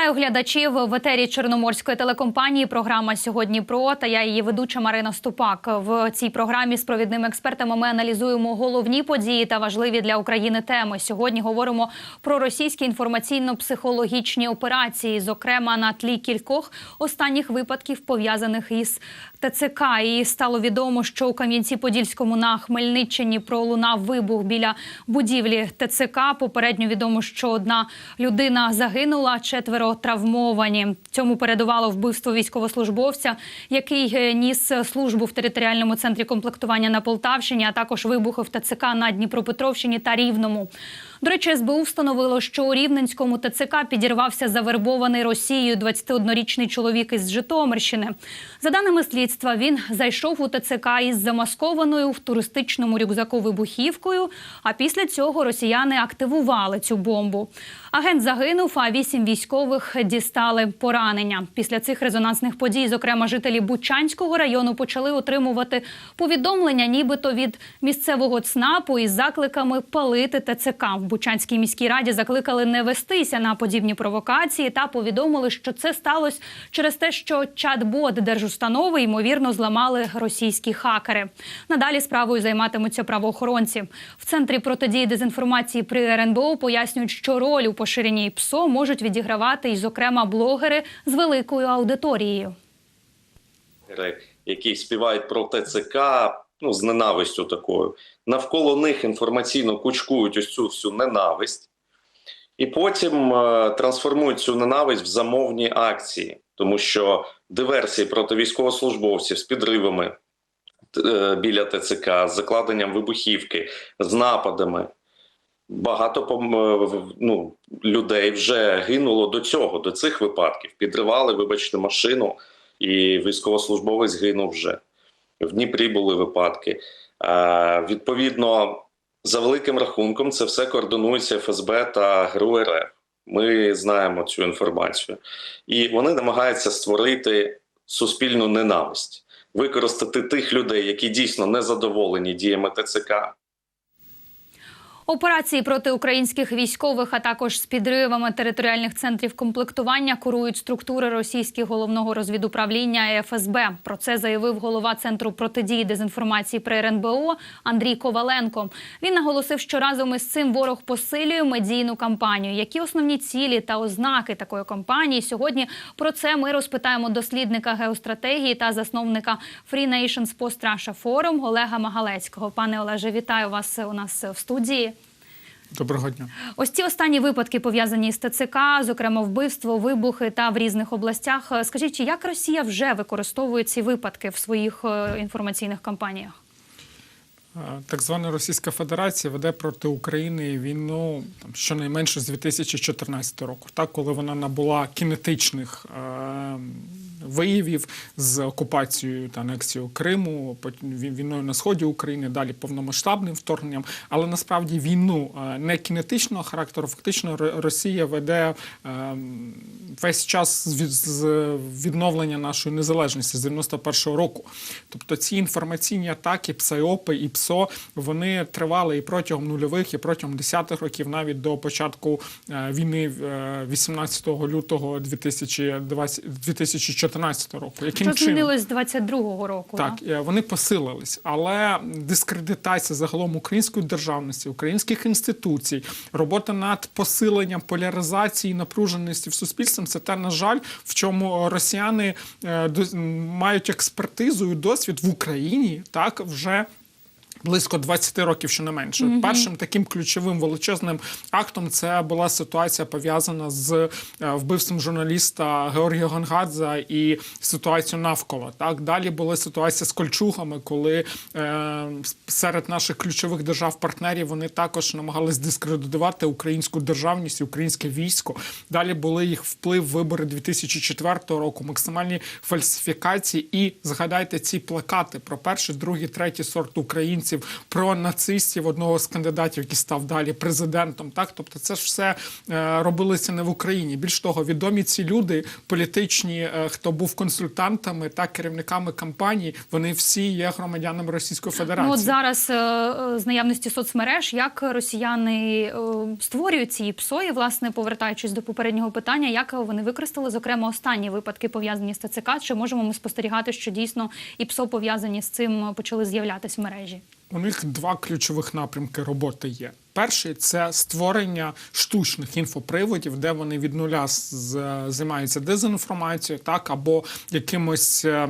Вітаю глядачів в етері Чорноморської телекомпанії. Програма сьогодні про та я її ведуча Марина Ступак. В цій програмі з провідними експертами ми аналізуємо головні події та важливі для України теми. Сьогодні говоримо про російські інформаційно-психологічні операції, зокрема на тлі кількох останніх випадків пов'язаних із ТЦК. І стало відомо, що у Кам'янці-Подільському на Хмельниччині пролунав вибух біля будівлі ТЦК. Попередньо відомо, що одна людина загинула, четверо травмовані. Цьому передувало вбивство військовослужбовця, який е, ніс службу в територіальному центрі комплектування на Полтавщині, а також вибухи в ТЦК на Дніпропетровщині та Рівному. До речі, СБУ встановило, що у Рівненському ТЦК підірвався завербований Росією 21-річний чоловік із Житомирщини. За даними слідства, він зайшов у ТЦК із замаскованою в туристичному рюкзаку вибухівкою. А після цього росіяни активували цю бомбу. Агент загинув, а вісім військових дістали поранення. Після цих резонансних подій, зокрема, жителі Бучанського району почали отримувати повідомлення, нібито від місцевого ЦНАПу із закликами палити ТЦК. Бучанській міській раді закликали не вестися на подібні провокації та повідомили, що це сталося через те, що чат-бот держустанови ймовірно зламали російські хакери. Надалі справою займатимуться правоохоронці. В центрі протидії дезінформації при РНБО пояснюють, що роль у поширенні ПСО можуть відігравати і, зокрема, блогери з великою аудиторією. які співають про ТЦК, ну з ненавистю такою. Навколо них інформаційно кучкують ось цю всю ненависть, і потім е, трансформують цю ненависть в замовні акції, тому що диверсії проти військовослужбовців з підривами е, біля ТЦК, з закладенням вибухівки, з нападами. Багато е, ну, людей вже гинуло до цього, до цих випадків. Підривали, вибачте, машину, і військовослужбовець гинув вже. В Дніпрі були випадки. Відповідно, за великим рахунком, це все координується ФСБ та ГРУ РФ. Ми знаємо цю інформацію. І вони намагаються створити суспільну ненависть, використати тих людей, які дійсно не задоволені діями ТЦК, Операції проти українських військових, а також з підривами територіальних центрів комплектування курують структури російських головного розвідуправління ФСБ. Про це заявив голова центру протидії дезінформації при РНБО Андрій Коваленко. Він наголосив, що разом із цим ворог посилює медійну кампанію. Які основні цілі та ознаки такої кампанії сьогодні? Про це ми розпитаємо дослідника геостратегії та засновника Free Nations Post Russia Forum Олега Магалецького. Пане Олеже, вітаю вас у нас в студії. Доброго дня. Ось ці останні випадки пов'язані з ТЦК, зокрема вбивство, вибухи та в різних областях. Е, Скажіть, чи як Росія вже використовує ці випадки в своїх е, інформаційних кампаніях? Е, Так звана Російська Федерація веде проти України війну там щонайменше з 2014 року, так коли вона набула кінетичних е, виявів з окупацією та анексією Криму, війною на сході України, далі повномасштабним вторгненням. Але насправді війну е, не кінетичного характеру, фактично Росія веде е, весь час з відновлення нашої незалежності з 91-го року. Тобто ці інформаційні атаки, псайопи і ПСО, вони тривали і протягом нульових, і протягом десятих років, навіть до початку е, війни е, 18 лютого 2020, 2014 року. Яким Що змінилось з 22-го року? Так, да? е, вони посилились, але дискредитація загалом української державності, українських інституцій, робота над посиленням поляризації, і напруженості в суспільстві це те, на жаль, в чому росіяни е, мають експертизу і досвід в Україні так вже. Близько 20 років, що не менше. Першим таким ключовим величезним актом це була ситуація пов'язана з е, вбивством журналіста Георгія Гонгадзе і ситуацією навколо. Так далі була ситуація з кольчугами, коли е, серед наших ключових держав-партнерів вони також намагались дискредитувати українську державність, і українське військо. Далі були їх вплив вибори 2004 року, максимальні фальсифікації. І згадайте ці плакати про перший, другий, третій сорт українців. Українців, про нацистів, одного з кандидатів, який став далі президентом. Так, тобто, це ж все е, робилося не в Україні. Більш того, відомі ці люди, політичні, е, хто був консультантами та керівниками кампанії, вони всі є громадянами Російської Федерації. Ну от зараз е, з наявності соцмереж, як росіяни створюють ці ПСО, і власне повертаючись до попереднього питання, як вони використали зокрема останні випадки пов'язані з ТЦК? Чи можемо ми спостерігати, що дійсно і ПСО пов'язані з цим почали з'являтись в мережі? У них два ключових напрямки роботи є. Перший це створення штучних інфоприводів, де вони від нуля займаються дезінформацією, так або якимось. е,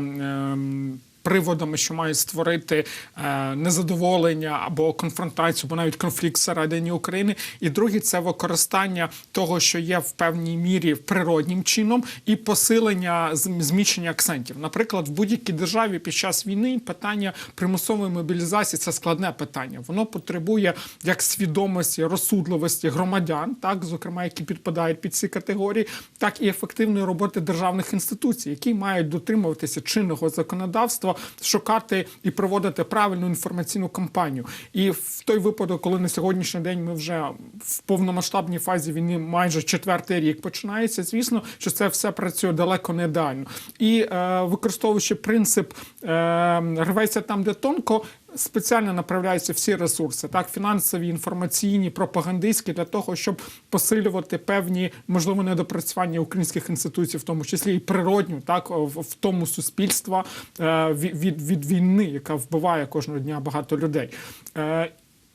Приводами, що мають створити е, незадоволення або конфронтацію, або навіть конфлікт всередині України. І другий це використання того, що є в певній мірі природнім чином, і посилення зм- зміщення акцентів. Наприклад, в будь-якій державі під час війни питання примусової мобілізації це складне питання. Воно потребує як свідомості, розсудливості громадян, так зокрема, які підпадають під ці категорії, так і ефективної роботи державних інституцій, які мають дотримуватися чинного законодавства, шукати і проводити правильну інформаційну кампанію. І в той випадок, коли на сьогоднішній день ми вже в повномасштабній фазі війни майже четвертий рік починається, звісно, що це все працює далеко не ідеально. І е, використовуючи принцип е, рветься там, де тонко. Спеціально направляються всі ресурси, так фінансові, інформаційні, пропагандистські, для того, щоб посилювати певні можливо недопрацювання українських інституцій, в тому числі і природню, так в, тому суспільства е, від, від, від війни, яка вбиває кожного дня багато людей.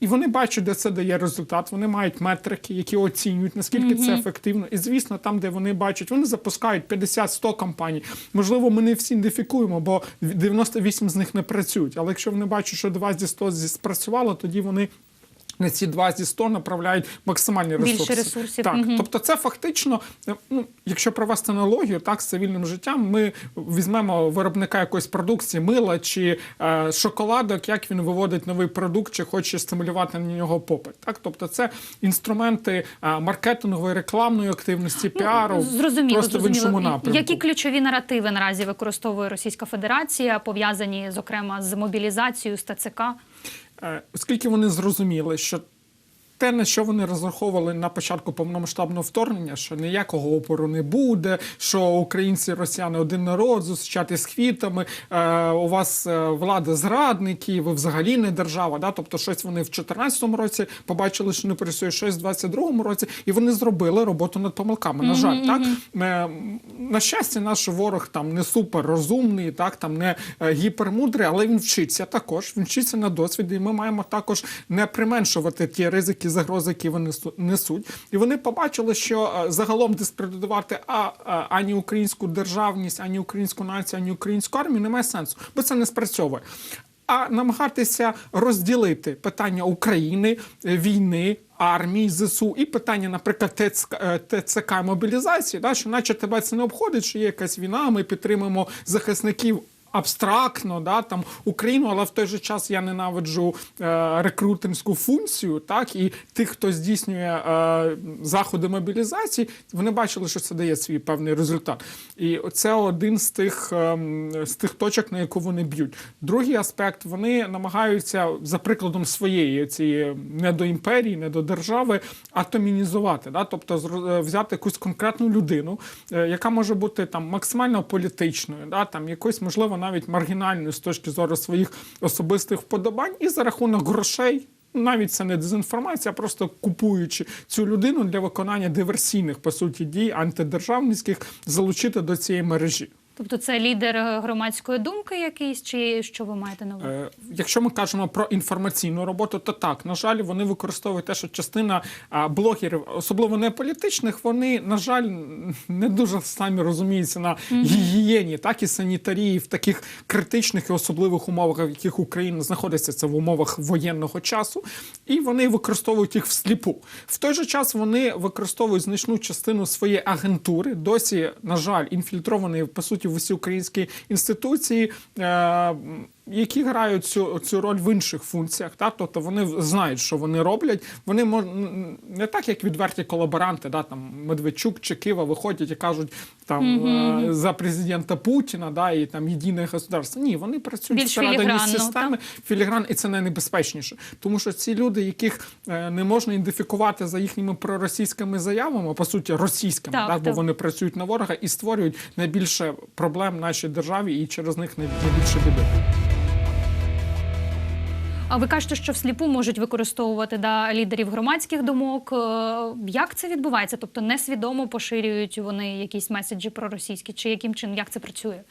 І вони бачать, де це дає результат. Вони мають метрики, які оцінюють, наскільки це ефективно. І звісно, там, де вони бачать, вони запускають 50-100 компаній. Можливо, ми не всі ідентифікуємо, бо 98 з них не працюють. Але якщо вони бачать, що 2 зі 100 зі- спрацювало, тоді вони. На ці 2 зі 100 направляють максимальні Більше ресурси. ресурсів. Так, Мгм. тобто це фактично, е, ну якщо провести аналогію, так з цивільним життям, ми візьмемо виробника якоїсь продукції, мила чи е, шоколадок, як він виводить новий продукт, чи хоче стимулювати на нього попит. Так, тобто це інструменти е, маркетингової, рекламної активності, піару, Ну, Зрозуміло, просто в іншому напрямку. Які ключові наративи наразі використовує Російська Федерація, пов'язані зокрема з мобілізацією, з ТЦК? Е, оскільки вони зрозуміли, що те, на що вони розраховували на початку повномасштабного вторгнення, що ніякого опору не буде, що українці, і росіяни один народ, зустрічати з квітами, е, у вас е, влада зрадники, ви взагалі не держава. Да? Тобто, щось вони в 2014 році побачили, що не працює щось в 2022 році, і вони зробили роботу над помилками. На жаль, так Е, на щастя, наш ворог там не супер розумний, так там не е, гіпермудрий, але він вчиться також. Він вчиться на досвіді, і ми маємо також не применшувати ті ризики, загрози, які вони несу- несуть. І вони побачили, що е, загалом дискредитувати а, а, ані українську державність, ані українську націю, ані українську армію немає сенсу, бо це не спрацьовує. А намагатися розділити питання України, е, війни, армії, ЗСУ і питання, наприклад, ТЦК, е, ТЦК мобілізації, да, що наче тебе це не обходить, що є якась війна, ми підтримуємо захисників. Абстрактно, да, там Україну, але в той же час я ненавиджу е, рекрутерську функцію, так і тих, хто здійснює е, заходи мобілізації, вони бачили, що це дає свій певний результат. І це один з тих, ем, з тих точок, на яку вони б'ють. Другий аспект вони намагаються за прикладом своєї цієї не до імперії, не до держави, атомінізувати, да? тобто е, взяти якусь конкретну людину, е, яка може бути там максимально політичною, да? там якоюсь, можливо, навіть маргінальною з точки зору своїх особистих вподобань, і за рахунок грошей. Навіть це не дезінформація, а просто купуючи цю людину для виконання диверсійних по суті дій антидержавницьких, залучити до цієї мережі. Тобто це лідер е, громадської думки якийсь, чи що ви маєте на увазі? Е, Якщо ми кажемо про інформаційну роботу, то так на жаль, вони використовують те, що частина блогерів, особливо не політичних, вони на жаль не дуже самі розуміються на гігієні, так і санітарії в таких критичних і особливих умовах, в яких Україна знаходиться це в умовах воєнного часу, і вони використовують їх всліпу. В той же час вони використовують значну частину своєї агентури, досі, на жаль, інфільтрованої по суті в усі українські інституції. Які грають цю, цю роль в інших функціях, та тобто вони знають, що вони роблять. Вони мож, не так, як відверті колаборанти, да, там Медведчук чи Кива виходять і кажуть там е, за президента Путіна, да, і там єдине государство. Ні, вони працюють Більш всередині системи філігран, і це найнебезпечніше. Тому що ці люди, яких е, не можна ідентифікувати за їхніми проросійськими заявами, по суті російськими, Так, так, бо так. вони працюють на ворога і створюють найбільше проблем нашій державі, і через них най- найбільше біди. А ви кажете, що всліпу можуть використовувати да, лідерів громадських думок. Е, Як це відбувається? Тобто несвідомо поширюють вони якісь меседжі проросійські, чи яким чином як це працює?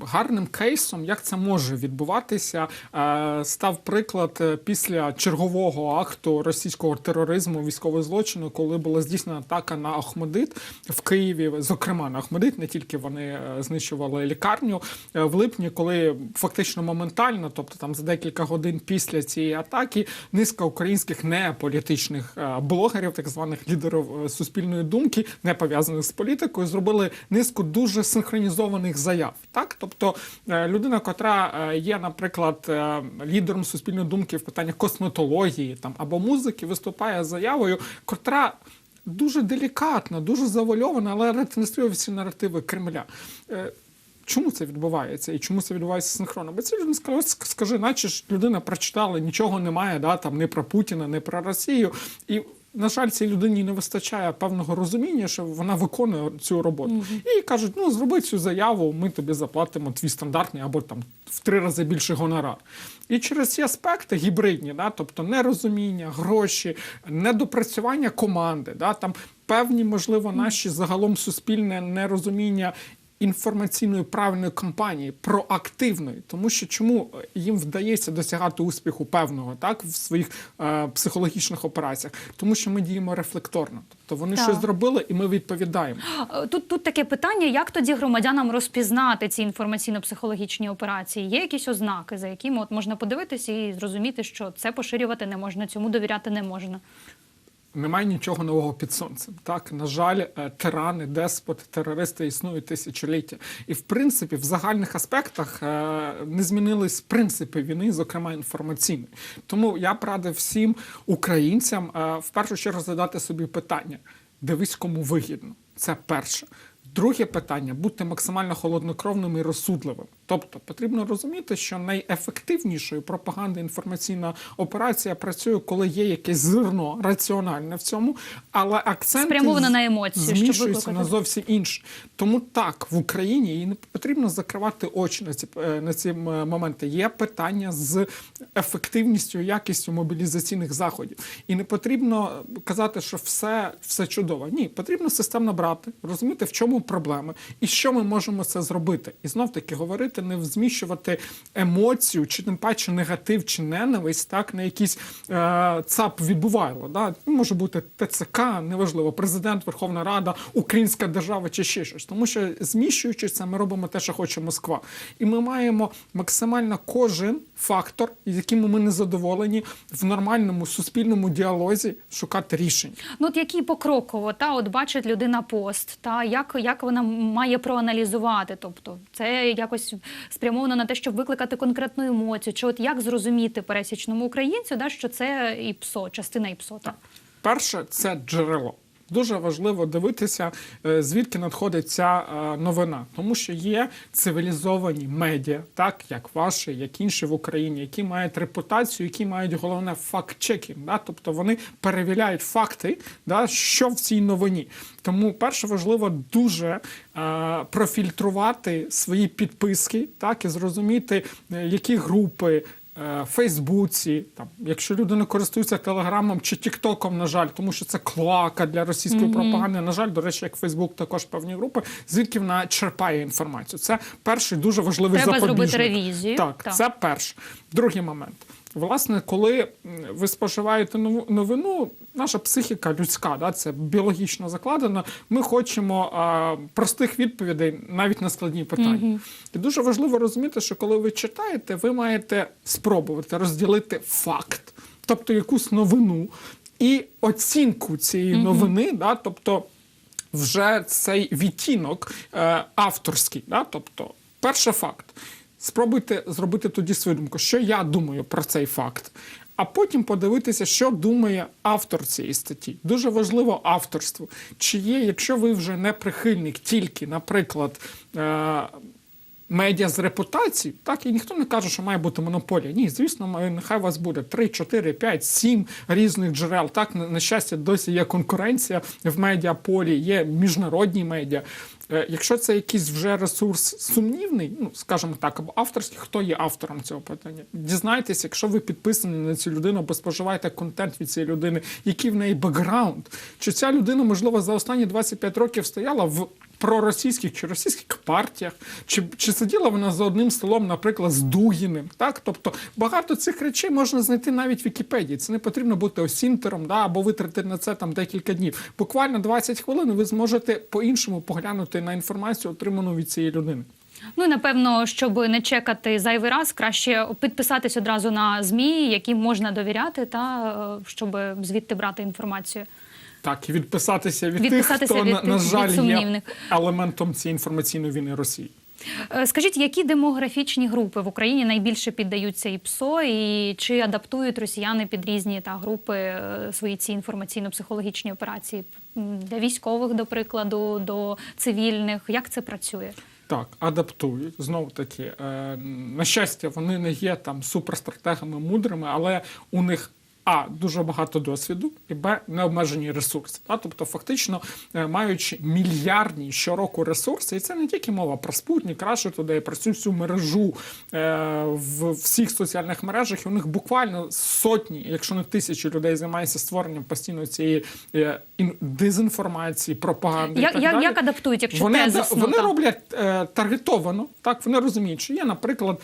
Гарним кейсом, як це може відбуватися, е, став приклад е, після чергового акту російського тероризму, військового злочину, коли була здійснена атака на Ахмедит в Києві, зокрема на Ахмедит, не тільки вони е, знищували лікарню. В липні, коли фактично моментально, тобто там за декілька годин після цієї атаки, низка українських неполітичних блогерів, так званих лідерів суспільної думки, не пов'язаних з політикою, зробили низку дуже синхронізованих заяв. Так, тобто е, людина, котра е, є, наприклад, е, лідером суспільної думки в питаннях косметології там або музики, виступає з заявою, котра. Дуже делікатно, дуже завольована, але ретранслює всі наративи Кремля. Чому це відбувається і чому це відбувається синхронно? Бо ці людина сказали, скажи, наче ж людина прочитала, нічого немає, да, там не про Путіна, не про Росію. І, на жаль, цій людині не вистачає певного розуміння, що вона виконує цю роботу. І кажуть: ну зроби цю заяву, ми тобі заплатимо твій стандартний або там в три рази більше гонорар. І через ці аспекти гібридні, да, тобто нерозуміння, гроші, недопрацювання команди, да, там певні, можливо, наші загалом суспільне нерозуміння інформаційної правильної кампанії, проактивної, тому що чому їм вдається досягати успіху певного так в своїх е, психологічних операціях, тому що ми діємо рефлекторно, тобто вони Так. щось зробили, і ми відповідаємо. Е, Тут, тут таке питання: як тоді громадянам розпізнати ці інформаційно-психологічні операції? Є якісь ознаки, за якими от можна подивитися і зрозуміти, що це поширювати не можна, цьому довіряти не можна. Немає нічого нового під сонцем. Так, на жаль, е, тирани, деспоти, терористи існують тисячоліття. І в принципі, в загальних аспектах е, не змінились принципи війни, зокрема інформаційної. Тому я б радив всім українцям е, в першу чергу задати собі питання: дивись, кому вигідно. Це перше. Друге питання бути максимально холоднокровним і розсудливим. Тобто потрібно розуміти, що найефективнішою пропаганда інформаційна операція працює, коли є якесь зерно раціональне в цьому, але акцент Спрямоване на емоції, викликати. на зовсім інше. Тому так в Україні і не потрібно закривати очі на ці е, на ці моменти. Є питання з ефективністю, якістю мобілізаційних заходів, і не потрібно казати, що все, все чудово. Ні, потрібно системно брати, розуміти, в чому проблеми і що ми можемо це зробити. І знов таки говорити, не зміщувати емоцію, чи тим паче негатив чи ненависть, так на якийсь е, цап відбувайло. Да? Може бути ТЦК, неважливо, президент, Верховна Рада, Українська держава чи ще щось. Тому що зміщуючи це, ми робимо те, що хоче Москва. І ми маємо максимально кожен фактор, з яким ми не задоволені, в нормальному суспільному діалозі шукати рішення. Ну, от який покроково, та от бачить людина пост, та як, як вона має проаналізувати? Тобто, це якось спрямовано на те, щоб викликати конкретну емоцію, чи от як зрозуміти пересічному українцю, да, що це ІПСО, частина ІПСО. Так. Перше це джерело. Дуже важливо дивитися, е, звідки надходить ця е, новина, тому що є цивілізовані медіа, так як ваші, як інші в Україні, які мають репутацію, які мають головне факт-чекінг. Да? Тобто вони перевіряють факти, да, що в цій новині. Тому перше важливо дуже е, профільтрувати свої підписки, так і зрозуміти, е, які групи. Е, Фейсбуці, там, якщо люди не користуються телеграмом чи Тіктоком, на жаль, тому що це клоака для російської пропаганди. На жаль, до речі, як Фейсбук, також певні групи, звідки вона черпає інформацію. Це перший дуже важливий Треба запобіжник. зробити ревізію. Так, Так. це перше. Другий момент. Власне, коли ви споживаєте новину, наша психіка людська, да, це біологічно закладено. Ми хочемо а, простих відповідей навіть на складні питання. І дуже важливо розуміти, що коли ви читаєте, ви маєте спробувати розділити факт, тобто якусь новину, і оцінку цієї новини, да, тобто вже цей відтінок е, авторський. Да, тобто, перший факт. Спробуйте зробити тоді свою думку, що я думаю про цей факт. А потім подивитися, що думає автор цієї статті. Дуже важливо авторство. Чи є, якщо ви вже не прихильник тільки, наприклад, е- медіа з репутацією, так і ніхто не каже, що має бути монополія. Ні, звісно, нехай у вас буде 3, 4, 5, 7 різних джерел. Так, на щастя, досі є конкуренція в медіаполі, є міжнародні медіа. Е, Якщо це якийсь вже ресурс сумнівний, ну скажімо так, або авторський, хто є автором цього питання? Дізнайтеся, якщо ви підписані на цю людину, або споживаєте контент від цієї людини, який в неї бекграунд, чи ця людина, можливо, за останні 25 років стояла в проросійських чи російських партіях, чи, чи сиділа вона за одним столом, наприклад, з Дугіним. Так? Тобто багато цих речей можна знайти навіть в Вікіпедії. Це не потрібно бути осінтером, да, або витратити на це там декілька днів. Буквально 20 хвилин ви зможете по-іншому поглянути на інформацію, отриману від цієї людини. Ну напевно, щоб не чекати зайвий раз, краще підписатись одразу на змі, яким можна довіряти, та е, щоб звідти брати інформацію. Так, і відписатися від Відписатися тих, хто, від на, на від жаль, є елементом цієї інформаційної війни Росії. Е, Скажіть, які демографічні групи в Україні найбільше піддаються ІПСО, і чи адаптують росіяни під різні та групи е, свої ці інформаційно-психологічні операції для військових, до прикладу, до цивільних? Як це працює? Так, адаптують. Знову таки, е, на щастя, вони не є там суперстратегами мудрими, але у них. А дуже багато досвіду, і Б необмежені ресурси. Та? Тобто, фактично, е, маючи мільярдні щороку ресурси, і це не тільки мова про спутник, Рашу туди, про цю всю мережу е, в всіх соціальних мережах, і у них буквально сотні, якщо не тисячі людей займаються створенням постійно цієї е, дезінформації, пропаганди. і Як, так як, далі. як адаптують, якщо Вони, тезисно? вони роблять таргетовано, так вони розуміють, що є, наприклад,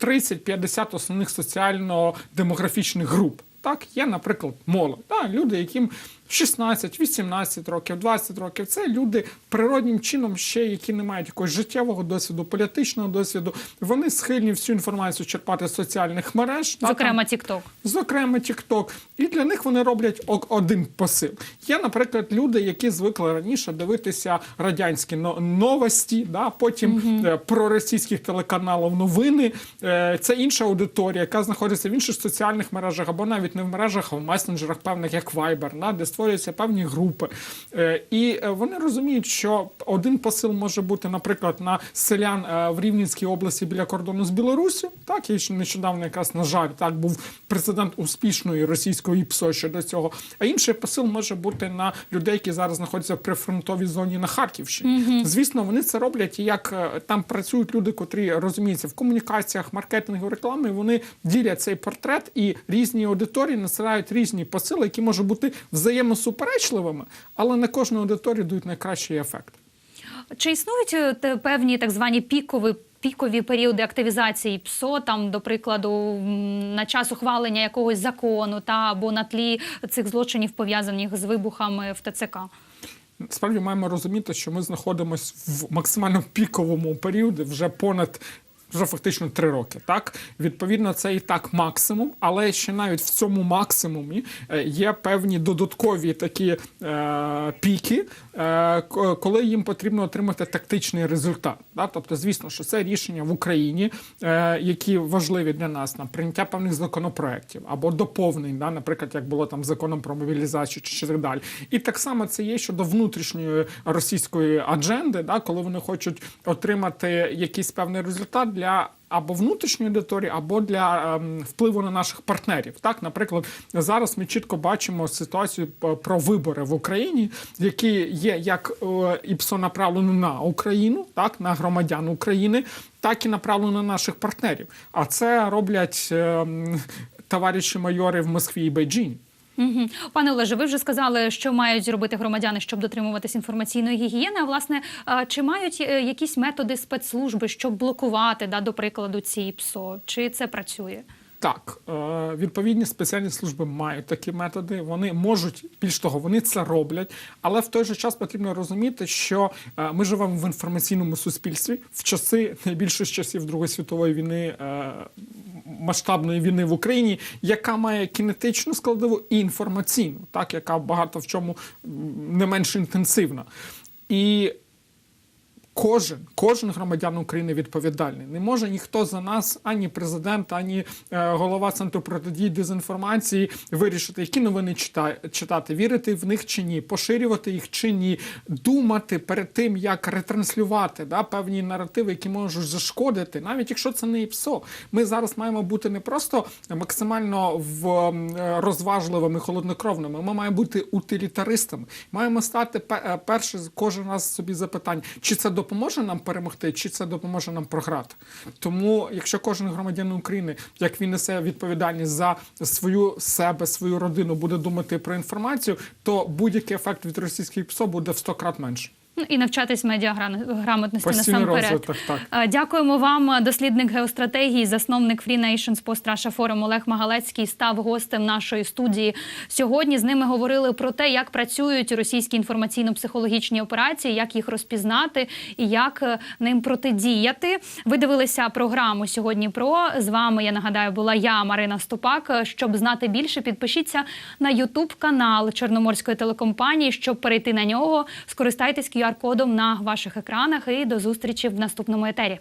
30-50 основних соціально-демографічних груп. Так, є, наприклад, молодь. Так, люди, яким 16, 18 років, 20 років. Це люди природнім чином ще, які не мають якогось життєвого досвіду, політичного досвіду. Вони схильні всю інформацію черпати з соціальних мереж. Зокрема, TikTok. зокрема TikTok. І для них вони роблять один посил. Є, наприклад, люди, які звикли раніше дивитися радянські новості, да, потім е, проросійських телеканалів новини. Е, Це інша аудиторія, яка знаходиться в інших соціальних мережах, або навіть не в мережах, а в месенджерах, певних як Viber, да, де створюються певні групи. Е, І е, вони розуміють, що один посил може бути, наприклад, на селян е, в Рівненській області біля кордону з Білоруссю. Так, і нещодавно, якраз на жаль, так був президент успішної російської ПСО щодо цього. А інший посил може бути на людей, які зараз знаходяться в прифронтовій зоні на Харківщині. Звісно, вони це роблять, і як там працюють люди, котрі розуміються в комунікаціях, маркетингу, рекламі. Вони ділять цей портрет і різні аудиторії насилають різні посили, які можуть бути взаємосуперечливими, але на кожну аудиторію дають найкращий ефект. Чи існують е, певні так звані пікові? Пікові періоди активізації ПСО, там, до прикладу, на час ухвалення якогось закону та або на тлі цих злочинів пов'язаних з вибухами в ТЦК. Справді маємо розуміти, що ми знаходимося в максимально піковому періоді вже понад. Вже фактично три роки, так відповідно, це і так максимум, але ще навіть в цьому максимумі е, є певні додаткові такі е, піки, е, коли їм потрібно отримати тактичний результат. Да? Тобто, звісно, що це рішення в Україні, е, які важливі для нас на прийняття певних законопроєктів або доповнень, да? наприклад, як було там законом про мобілізацію чи, чи так далі. І так само це є щодо внутрішньої російської адженди, да? коли вони хочуть отримати якийсь певний результат для. Або внутрішньої аудиторії, або для ем, впливу на наших партнерів. Так, наприклад, зараз ми чітко бачимо ситуацію про вибори в Україні, які є як е, ІПСО направлено на Україну, так на громадян України, так і направлено на наших партнерів. А це роблять ем, товариші майори в Москві і Бейджині. Пане Олеже, ви вже сказали, що мають зробити громадяни, щоб дотримуватись інформаційної гігієни. А власне, чи мають е, якісь методи спецслужби, щоб блокувати, да, до прикладу, ці ПСО? Чи це працює? Так, е, відповідні спеціальні служби мають такі методи. Вони можуть більш того, вони це роблять, але в той же час потрібно розуміти, що е, ми живемо в інформаційному суспільстві в часи найбільше з часів Другої світової війни. Масштабної війни в Україні, яка має кінетичну складову і інформаційну, так яка багато в чому не менш інтенсивна. І Кожен, кожен громадян України відповідальний. Не може ніхто за нас, ані президент, ані е, голова центру протидії дезінформації вирішити, які новини чита- читати, вірити в них чи ні, поширювати їх чи ні, думати перед тим, як ретранслювати да, певні наративи, які можуть зашкодити, навіть якщо це не ІПСО. Ми зараз маємо бути не просто максимально в розважливими, холоднокровними. Ми маємо бути утилітаристами. Маємо стати е, перше кожен раз собі запитання, чи це допоможе нам перемогти, чи це допоможе нам програти. Тому, якщо кожен громадянин України, як він несе відповідальність за свою себе, свою родину, буде думати про інформацію, то будь-який ефект від російських ПСО буде в 100 крат менше. Ну, і навчатись медіаграмотності насамперед. так. Е, Дякуємо вам, дослідник геостратегії, засновник Free Nations Post Russia Forum Олег Магалецький став гостем нашої студії. Сьогодні з ними говорили про те, як працюють російські інформаційно-психологічні операції, як їх розпізнати і як е, ним протидіяти. Ви дивилися програму сьогодні. Про з вами я нагадаю була я, Марина Ступак. Щоб знати більше, підпишіться на Ютуб канал Чорноморської телекомпанії. Щоб перейти на нього, скористайтесь QR-кодом на ваших екранах. І до зустрічі в наступному етері.